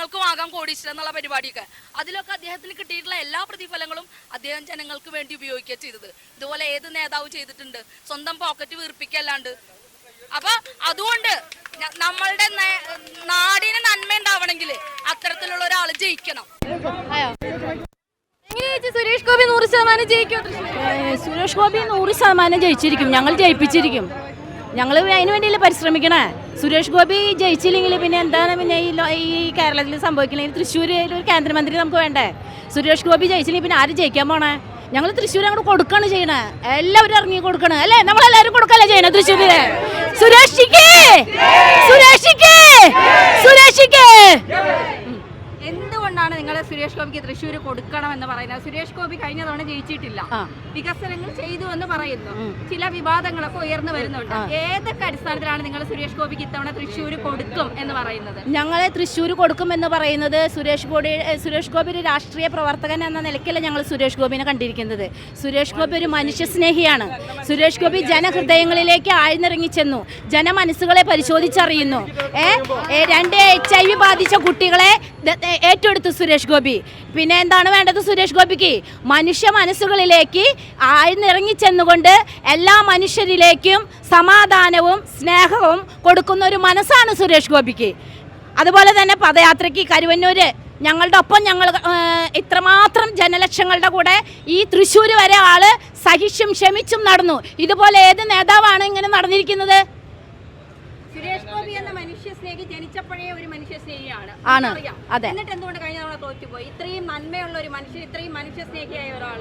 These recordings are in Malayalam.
നിങ്ങൾക്കും ആകാം കോടീശ്വരൻ എന്നുള്ള പരിപാടിയൊക്കെ. അതിലൊക്കെ അദ്ദേഹത്തിന് കിട്ടിയിട്ടുള്ള എല്ലാ പ്രതിഫലങ്ങളും അദ്ദേഹം ജനങ്ങൾക്ക് വേണ്ടി ഉപയോഗിക്കുക ചെയ്തത്. ഇതുപോലെ ഏത് നേതാവ് ചെയ്തിട്ടുണ്ട്? സ്വന്തം പോക്കറ്റ് വീർപ്പിക്കല്ലാണ്ട്. അപ്പൊ അതുകൊണ്ട് നമ്മളുടെ നാടിന് നന്മ ഉണ്ടാവണമെങ്കിൽ അത്തരത്തിലുള്ള ഒരാൾ ജയിക്കണം. സുരേഷ് ഗോപി നൂറ് ശതമാനം ജയിക്കും? സുരേഷ് ഗോപി നൂറ് ശതമാനം ജയിച്ചിരിക്കും. ഞങ്ങൾ ജയിപ്പിച്ചിരിക്കും. ഞങ്ങൾ അതിന് വേണ്ടിയല്ലേ പരിശ്രമിക്കണേ? സുരേഷ് ഗോപി ജയിച്ചില്ലെങ്കിൽ പിന്നെ എന്താണ് പിന്നെ ഈ ഈ കേരളത്തിൽ സംഭവിക്കണമെങ്കിൽ തൃശ്ശൂർ ഒരു കേന്ദ്രമന്ത്രി നമുക്ക് വേണ്ടേ? സുരേഷ് ഗോപി ജയിച്ചില്ലെങ്കിൽ പിന്നെ ആര് ജയിക്കാൻ പോണേ? ഞങ്ങൾ തൃശ്ശൂർ അങ്ങോട്ട് കൊടുക്കാണ് ചെയ്യണേ. എല്ലാവരും ഇറങ്ങി കൊടുക്കണേ അല്ലേ? നമ്മളെല്ലാവരും കൊടുക്കല്ലേ ചെയ്യണേ തൃശ്ശൂരിലെ സുരേഷിക്ക്! സുരേഷിക്ക്! സുരേഷിക്ക്! എന്തുകൊണ്ടാണ് നിങ്ങൾ സുരേഷ് ഗോപിക്ക് തൃശ്ശൂർ കൊടുക്കണം എന്ന് പറയുന്നത് സുരേഷ് ഗോപി കഴിഞ്ഞ തവണ ജയിച്ചിട്ടില്ല. വികസനങ്ങൾ ചെയ്തു എന്ന് പറയുന്നു. ചില വിവാദങ്ങളൊക്കെ ഉയർന്നു വരുന്നുണ്ട്. ഏതൊക്കെ അടിസ്ഥാനത്തിലാണ് നിങ്ങൾ സുരേഷ് ഗോപിക്ക് ഇത്തവണ തൃശ്ശൂർ കൊടുക്കും എന്ന് പറയുന്നത്? ഞങ്ങളെ തൃശ്ശൂർ കൊടുക്കുമെന്ന് പറയുന്നത് സുരേഷ് ഗോപി സുരേഷ് ഗോപി ഒരു രാഷ്ട്രീയ പ്രവർത്തകൻ എന്ന നിലയ്ക്കല്ല ഞങ്ങൾ സുരേഷ് ഗോപിനെ കണ്ടിരിക്കുന്നത്. സുരേഷ് ഗോപി ഒരു മനുഷ്യ സ്നേഹിയാണ് സുരേഷ് ഗോപി ജനഹൃദയങ്ങളിലേക്ക് ആഴ്ന്നിറങ്ങി ചെന്നു. ജനമനസ്സുകളെ പരിശോധിച്ചറിയുന്നു. ഏ രണ്ട് എച്ച് ഐ വി ബാധിച്ച കുട്ടികളെ ഏറ്റെടുത്തു സുരേഷ് ഗോപി. പിന്നെ എന്താണ് വേണ്ടത് സുരേഷ് ഗോപിക്ക്? മനുഷ്യ മനസ്സുകളിലേക്ക് ആഴ്ന്നിറങ്ങി ചെന്നുകൊണ്ട് എല്ലാ മനുഷ്യരിലേക്കും സമാധാനവും സ്നേഹവും കൊടുക്കുന്ന ഒരു മനസ്സാണ് സുരേഷ് ഗോപിക്ക്. അതുപോലെ തന്നെ പദയാത്രയ്ക്ക് കരുവന്നൂര്. ഞങ്ങളുടെ ഒപ്പം ഞങ്ങൾ ഇത്രമാത്രം ജനലക്ഷങ്ങളുടെ കൂടെ ഈ തൃശ്ശൂർ വരെ ആൾ സഹിച്ചും ക്ഷമിച്ചും നടന്നു. ഇതുപോലെ ഏത് നേതാവാണ് ഇങ്ങനെ നടന്നിരിക്കുന്നത്? സുരേഷ് ഗോപി എന്ന മനുഷ്യ സ്നേഹി ജനിച്ചപ്പോഴേ ഒരു മനുഷ്യസ്നേഹിയാണ് ആണ്. അതെ. എന്നിട്ട് എന്തുകൊണ്ട് കഴിഞ്ഞ തവണ തോറ്റുപോയി? ഇത്രയും നന്മയുള്ള ഒരു മനുഷ്യൻ ഇത്രയും മനുഷ്യ സ്നേഹിയായ ഒരാൾ.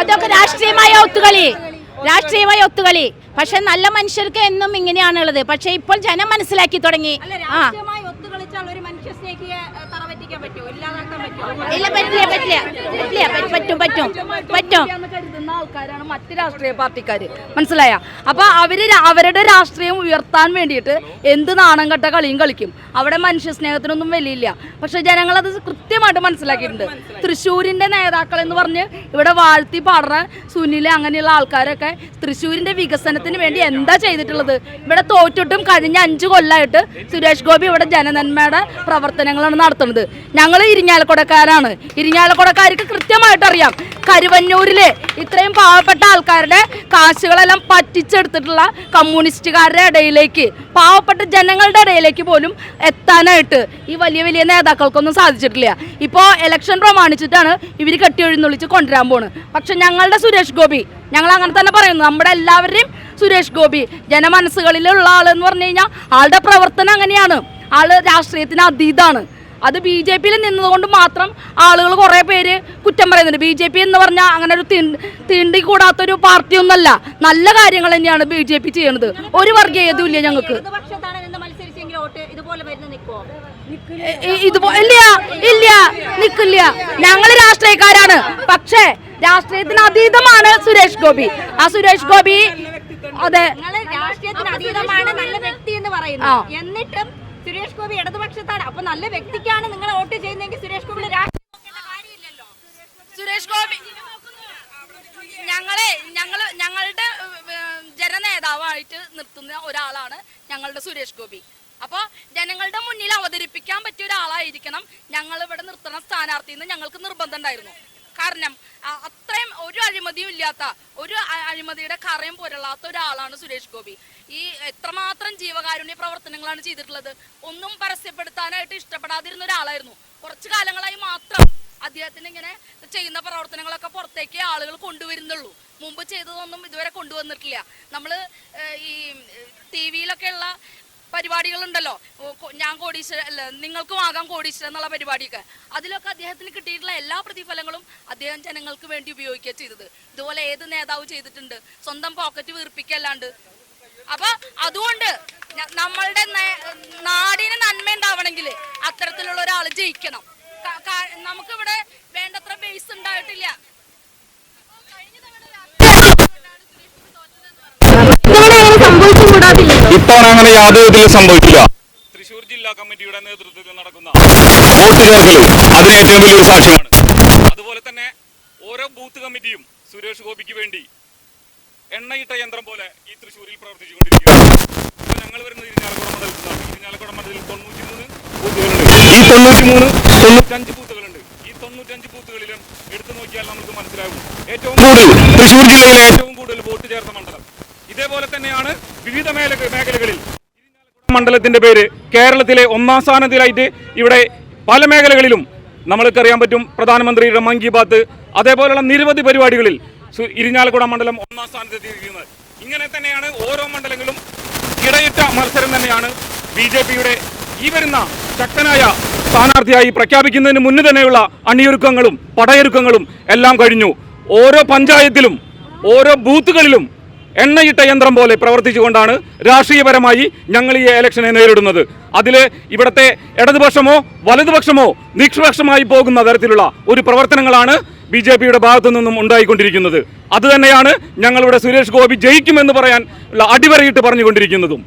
അതൊക്കെ രാഷ്ട്രീയമായ ഒത്തുകളി. രാഷ്ട്രീയമായ ഒത്തുകളി. പക്ഷെ നല്ല മനുഷ്യർക്ക് എന്നും ഇങ്ങനെയാണുള്ളത്. പക്ഷെ ഇപ്പോൾ ജനം മനസ്സിലാക്കി തുടങ്ങി. ആ. ഇല്ല പറ്റില്ല പറ്റില്ല പറ്റില്ല പറ്റും പറ്റും പറ്റും കരുതുന്ന ആൾക്കാരാണ് മറ്റ് രാഷ്ട്രീയ പാർട്ടിക്കാർ മനസ്സിലായ അപ്പൊ അവർ അവരുടെ രാഷ്ട്രീയം ഉയർത്താൻ വേണ്ടിയിട്ട് എന്ത് നാണം കെട്ട കളിയും കളിക്കും അവിടെ മനുഷ്യ സ്നേഹത്തിനൊന്നും വിലയില്ല പക്ഷെ ജനങ്ങൾ അത് കൃത്യമായിട്ട് മനസ്സിലാക്കിയിട്ടുണ്ട് തൃശ്ശൂരിന്റെ നേതാക്കൾ എന്ന് പറഞ്ഞ് ഇവിടെ വാഴ്ത്തി പാടുന്ന സുനിൽ അങ്ങനെയുള്ള ആൾക്കാരൊക്കെ തൃശ്ശൂരിന്റെ വികസനത്തിന് വേണ്ടി എന്താ ചെയ്തിട്ടുള്ളത് ഇവിടെ തോറ്റിട്ടും കഴിഞ്ഞ അഞ്ചു കൊല്ലമായിട്ട് സുരേഷ് ഗോപി ഇവിടെ ജനനന്മയുടെ പ്രവർത്തനങ്ങളാണ് നടത്തുന്നത് ഞങ്ങൾ ഇരിഞ്ഞാലക്കുടക്കാരാണ്. ഇരിഞ്ഞാലക്കുടക്കാർക്ക് കൃത്യമായിട്ട് അറിയാം കരുവന്നൂരിലെ ഇത്രയും പാവപ്പെട്ട ആൾക്കാരുടെ കാശുകളെല്ലാം പറ്റിച്ചെടുത്തിട്ടുള്ള കമ്മ്യൂണിസ്റ്റുകാരുടെ ഇടയിലേക്ക് പാവപ്പെട്ട ജനങ്ങളുടെ ഇടയിലേക്ക് പോലും എത്താനായിട്ട് ഈ വലിയ വലിയ നേതാക്കൾക്കൊന്നും സാധിച്ചിട്ടില്ല. ഇപ്പോൾ ഇലക്ഷൻ പ്രമാണിച്ചിട്ടാണ് ഇവർ കെട്ടിയൊഴുന്നൊളിച്ച് കൊണ്ടുവരാൻ പോണ് പക്ഷെ ഞങ്ങളുടെ സുരേഷ് ഗോപി ഞങ്ങൾ അങ്ങനെ തന്നെ പറയുന്നു നമ്മുടെ എല്ലാവരുടെയും സുരേഷ് ഗോപി ജനമനസ്സുകളിലുള്ള ആളെന്ന് പറഞ്ഞു കഴിഞ്ഞാൽ ആളുടെ പ്രവർത്തനം അങ്ങനെയാണ്. ആൾ രാഷ്ട്രീയത്തിന് അതീതാണ്. അത് ബി ജെ പിയിൽ നിന്നതുകൊണ്ട് മാത്രം ആളുകൾ കുറേ പേര് കുറ്റം പറയുന്നുണ്ട്. ബി ജെ പി എന്ന് പറഞ്ഞാൽ അങ്ങനെ ഒരു തീണ്ടി കൂടാത്തൊരു പാർട്ടിയൊന്നല്ല. നല്ല കാര്യങ്ങൾ തന്നെയാണ് ബി ജെ പി ചെയ്യുന്നത് ഒരു വർഗീയതും ഇല്ല ഞങ്ങൾക്ക് ഇതുപോലെ ഇല്ല ഇല്ല നിക്കില്ല ഞങ്ങൾ രാഷ്ട്രീയക്കാരാണ്. പക്ഷേ രാഷ്ട്രീയത്തിന് അതീതമാണ് സുരേഷ് ഗോപി. ആ സുരേഷ് ഗോപി അതെ. രാഷ്ട്രീയത്തിന് അതീതമാണ് നല്ല വ്യക്തി എന്ന് പറയുന്നു. എന്നിട്ടും സുരേഷ് ഗോപി ഇടതുപക്ഷത്താണ്. അപ്പൊ നല്ല വ്യക്തിക്കാണ് നിങ്ങൾ വോട്ട് ചെയ്യുന്നതെങ്കിൽ സുരേഷ് ഗോപി സുരേഷ് ഗോപി ഞങ്ങളെ ഞങ്ങൾ ഞങ്ങളുടെ ജനനേതാവായിട്ട് നിർത്തുന്ന ഒരാളാണ് ഞങ്ങളുടെ സുരേഷ് ഗോപി. അപ്പോൾ ജനങ്ങളുടെ മുന്നിൽ അവതരിപ്പിക്കാൻ പറ്റിയ ഒരാളായിരിക്കണം ഞങ്ങൾ ഇവിടെ നിർത്തുന്ന സ്ഥാനാർത്ഥി എന്ന് ഞങ്ങൾക്ക് നിർബന്ധം ഉണ്ടായിരുന്നു. കാരണം അത്രയും ഒരു അഴിമതിയും ഇല്ലാത്ത ഒരു അഴിമതിയുടെ കറയും പുരളാത്ത ഒരാളാണ് സുരേഷ് ഗോപി. ഈ എത്രമാത്രം ജീവകാരുണ്യ പ്രവർത്തനങ്ങളാണ് ചെയ്തിട്ടുള്ളത്? ഒന്നും പരസ്യപ്പെടുത്താനായിട്ട് ഇഷ്ടപ്പെടാതിരുന്ന ഒരാളായിരുന്നു. കുറച്ചു കാലങ്ങളായി മാത്രം അദ്ദേഹത്തിന് ഇങ്ങനെ ചെയ്യുന്ന പ്രവർത്തനങ്ങളൊക്കെ പുറത്തേക്ക് ആളുകൾ കൊണ്ടുവരുന്നുള്ളൂ. മുമ്പ് ചെയ്തതൊന്നും ഇതുവരെ കൊണ്ടുവന്നിട്ടില്ല. നമ്മൾ ഈ ടി വിയിലൊക്കെ ഉള്ള പരിപാടികളുണ്ടല്ലോ. ഞാൻ കോടീശ്വര അല്ല നിങ്ങൾക്കും ആകാം കോടീശ്വരൻ എന്നുള്ള പരിപാടിയൊക്കെ. അതിലൊക്കെ അദ്ദേഹത്തിന് കിട്ടിയിട്ടുള്ള എല്ലാ പ്രതിഫലങ്ങളും അദ്ദേഹം ജനങ്ങൾക്ക് വേണ്ടി ഉപയോഗിക്കുക ചെയ്തത്. ഇതുപോലെ ഏത് നേതാവ് ചെയ്തിട്ടുണ്ട്? സ്വന്തം പോക്കറ്റ് വീർപ്പിക്കല്ലാണ്ട്. അപ്പൊ അതുകൊണ്ട് നമ്മളുടെ നാടിന് നന്മ ഉണ്ടാവണമെങ്കിൽ അത്തരത്തിലുള്ള ഒരാൾ ജയിക്കണം. നമുക്കിവിടെ വേണ്ടത്ര ബേസ് ഉണ്ടായിട്ടില്ല. ഇത്തവണ അങ്ങനെ യാതൊരു വിധത്തിലും സംഭവിക്കുക തൃശൂർ ജില്ലാ കമ്മിറ്റിയുടെ നേതൃത്വത്തിൽ നടക്കുന്ന വോട്ട് ചേർക്കലും അതിന് ഏറ്റവും വലിയൊരു സാക്ഷ്യമാണ്. അതുപോലെ തന്നെ ഓരോ ബൂത്ത് കമ്മിറ്റിയും സുരേഷ് ഗോപിക്ക് വേണ്ടി എണ്ണയിട്ട യന്ത്രം പോലെ ഈ തൃശ്ശൂരിൽ പ്രവർത്തിച്ചുകൊണ്ടിരിക്കുകയാണ് ഇപ്പോൾ ഞങ്ങൾ വരുന്നത് ഇരിഞ്ഞാലക്കുട മണ്ഡലത്തിലാണ് ഇരിഞ്ഞാലക്കുട മണ്ഡലത്തിൽ തൊണ്ണൂറ്റി മൂന്ന് ബൂത്തുകളുണ്ട്. ഈ തൊണ്ണൂറ്റി മൂന്ന് തൊണ്ണൂറ്റഞ്ച് ബൂത്തുകളുണ്ട്. ഈ തൊണ്ണൂറ്റഞ്ച് ബൂത്തുകളിലും എടുത്തു നോക്കിയാൽ നമുക്ക് മനസ്സിലാകും. ഏറ്റവും കൂടുതൽ തൃശ്ശൂർ ജില്ലയിലെ ഏറ്റവും കൂടുതൽ വോട്ട് ചേർത്ത മണ്ഡലം. ഇതേപോലെ തന്നെയാണ് വിവിധ മേഖല ഇരിഞ്ഞാലക്കുട മണ്ഡലത്തിന്റെ പേര് കേരളത്തിലെ ഒന്നാം സ്ഥാനത്തിലായിട്ട് ഇവിടെ പല മേഖലകളിലും നമ്മൾക്ക് അറിയാൻ പറ്റും പ്രധാനമന്ത്രിയുടെ മൻ കി ബാത്ത് അതേപോലെയുള്ള നിരവധി പരിപാടികളിൽ ഇരിഞ്ഞാലക്കുട മണ്ഡലം ഒന്നാം സ്ഥാനത്തെത്തിയിരിക്കുന്നത്. ഇങ്ങനെ തന്നെയാണ് ഓരോ മണ്ഡലങ്ങളും ഇടയിട്ട മത്സരം തന്നെയാണ് ബി ജെ പിയുടെ ഈ വരുന്ന ശക്തനായ സ്ഥാനാർത്ഥിയായി പ്രഖ്യാപിക്കുന്നതിന് മുന്നേ തന്നെയുള്ള അണിയൊരുക്കങ്ങളും പടയൊരുക്കങ്ങളും എല്ലാം കഴിഞ്ഞു. ഓരോ പഞ്ചായത്തിലും ഓരോ ബൂത്തുകളിലും എണ്ണയിട്ട യന്ത്രം പോലെ പ്രവർത്തിച്ചുകൊണ്ടാണ് രാഷ്ട്രീയപരമായി ഞങ്ങൾ ഈ ഇലക്ഷനെ നേരിടുന്നത്. അതിൽ ഇവിടുത്തെ ഇടതുപക്ഷമോ വലതുപക്ഷമോ നിഷ്പക്ഷമായി പോകുന്ന തരത്തിലുള്ള ഒരു പ്രവർത്തനങ്ങളാണ് ബി ജെ പിയുടെ ഭാഗത്തു നിന്നും ഉണ്ടായിക്കൊണ്ടിരിക്കുന്നത്. അതുതന്നെയാണ് ഞങ്ങളിവിടെ സുരേഷ് ഗോപി ജയിക്കുമെന്ന് പറയാൻ അടിവരയിട്ട് പറഞ്ഞുകൊണ്ടിരിക്കുന്നതും.